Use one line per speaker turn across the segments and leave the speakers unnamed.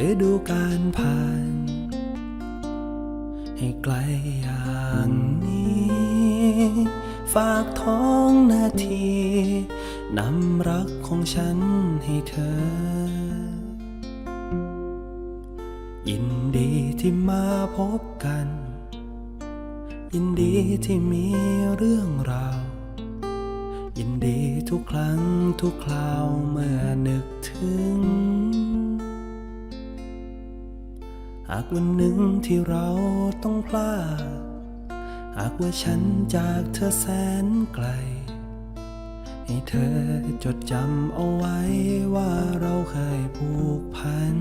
ฤดูการผ่าน ให้ไกลอย่างนี้ ฝากท้องนาทีนำรักของฉันให้เธอ ยินดีที่มาพบกัน ยินดีที่มีเรื่องราว ยินดีทุกครั้งทุกคราวเมื่อนึกถึงากวันหนึ่งที่เราต้องพลาด หากว่าฉันจากเธอแสนไกล ให้เธอจดจำเอาไว้ว่าเราเคยผูกพัน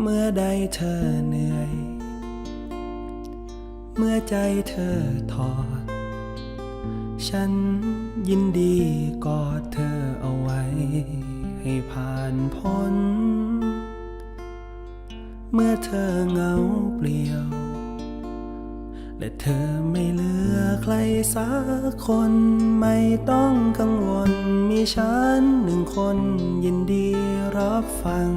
เมื่อใดเธอเหนื่อย เมื่อใจเธอถอด ฉันยินดีกอดเธอเอาไว้ ให้ผ่านพ้น เมื่อเธอเหงาเปลี่ยว และเธอไม่เหลือใครสักคนไม่ต้องกังวล มีฉันหนึ่งคนยินดีรับฟัง